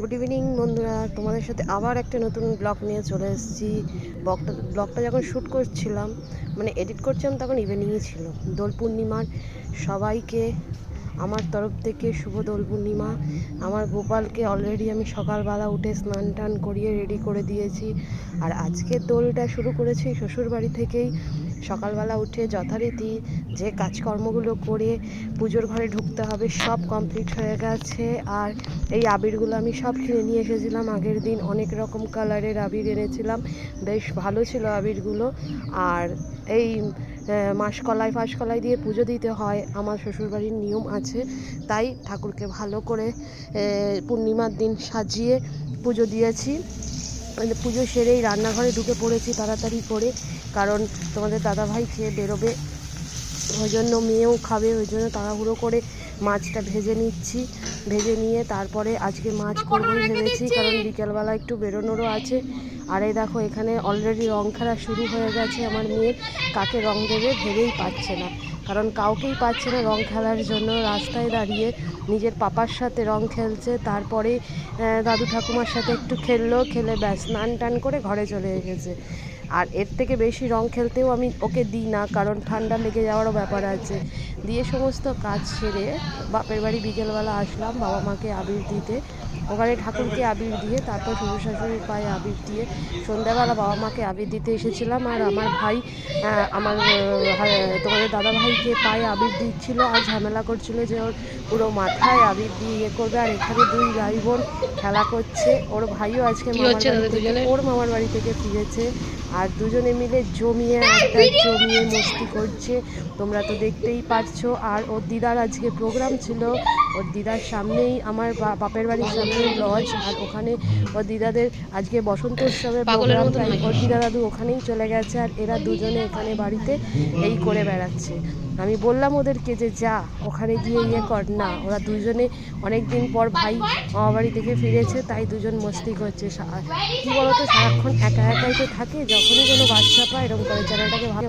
Good evening বন্ধুরা। তোমাদের সাথে আবার একটা নতুন ব্লগ নিয়ে চলে এসেছি। ব্লগটা ব্লগটা যখন শ্যুট করছিলাম মানে এডিট করছিলাম, তখন ইভিনিংই ছিল। দোল পূর্ণিমার সবাইকে, আমার তরফ থেকে শুভ দোল পূর্ণিমা। আমার গোপালকে অলরেডি আমি সকালবেলা উঠে স্নান টান করিয়ে রেডি করে দিয়েছি। আর আজকে দোলটা শুরু করেছি শ্বশুর বাড়ি থেকেই। সকালবেলা উঠে যথারীতি যে কাজকর্মগুলো করে পুজোর ঘরে ঢুকতে হবে, সব কমপ্লিট হয়ে গেছে। আর এই আবিরগুলো আমি সব কিনে নিয়ে এসেছিলাম। আগের দিন অনেক রকম কালারের আবির এনেছিলাম। বেশ ভালো ছিল আবিরগুলো। আর এই মাসকলাই ফাঁসকলাই দিয়ে পুজো দিতে হয়। আমার শ্বশুরবাড়ির নিয়ম আছে। তাই ঠাকুরকে ভালো করে পূর্ণিমার দিন সাজিয়ে পুজো দিয়েছি। পুজো সেরেই রান্নাঘরে ঢুকে পড়েছি তাড়াতাড়ি করে, কারণ তোমাদের দাদাভাই খেয়ে বেরোবে। ওই জন্য মেয়েও খাবে, ওই জন্য তাড়াহুড়ো করে মাছটা ভেজে নিচ্ছি। ভেজে নিয়ে তারপরে আজকে মাছ করব ভেবেছি কারণ বিকেলবেলা একটু বেরোনোরও আছে। আর এই দেখো এখানে অলরেডি রং খেলা শুরু হয়ে গেছে আমার মেয়ের। কাকে রং দেবে ভেবেই পাচ্ছে না। কারণ কাউকেই পাচ্ছে না রং খেলার জন্য। রাস্তায় দাঁড়িয়ে নিজের পাপার সাথে রং খেলছে তারপরে দাদু ঠাকুমার সাথে একটু খেললো খেলে ব্যাস স্নান টান করে ঘরে চলে এসেছে। আর এর থেকে বেশি রং খেলতেও আমি ওকে দিই না কারণ ঠান্ডা লেগে যাওয়ারও ব্যাপার আছে। দিয়ে সমস্ত কাজ সেরে বাপের বাড়ি বিকেলবেলা আসলাম বাবা মাকে আবির দিতে। ওখানে ঠাকুরকে আবির দিয়ে তারপর শ্বশুর শাশুড়ির পায়ে আবির দিয়ে সন্ধ্যাবেলা বাবা মাকে আবির দিতে এসেছিলাম। আর আমার ভাই আমার তোমাদের দাদা ভাইকে পায়ে আবির দিচ্ছিল। আর ঝামেলা করছিল যে ওর পুরো মাথায় আবির দিয়ে ইয়ে করবে। আর এখানে দুই ভাই বোন খেলা করছে। ওর ভাইও আজকে মামার বাড়ি থেকে ওর মামার বাড়ি থেকে ফিরেছে। আর দুজনে মিলে জমিয়ে আড্ডা জমিয়ে মস্তি করছে। তোমরা তো দেখতেই পারছ। আর ওর দিদার আজকে প্রোগ্রাম ছিল ওর দিদার সামনেই আমার বা- বাপের বাড়ির সামনেই লজ আর ওখানে ওর দিদাদের আজকে বসন্ত উৎসবের প্রোগ্রাম তাই ওর দিদা দাদু ওখানেই চলে গেছে আর এরা দুজনে এখানে বাড়িতে এই করে বেড়াচ্ছে। আমি বললাম ওদেরকে যে যা ওখানে গিয়ে ইয়ে কর। না ওরা দুজনে অনেক দিন পর ভাই মামা বাড়ি থেকে ফিরেছে তাই দুজন মস্তি করছে। কি বলতো সারাক্ষণ একা একাই তো থাকে যখনই কোনো বাচ্চা পায় এরকম করে চ্যানেলটাকে ভালো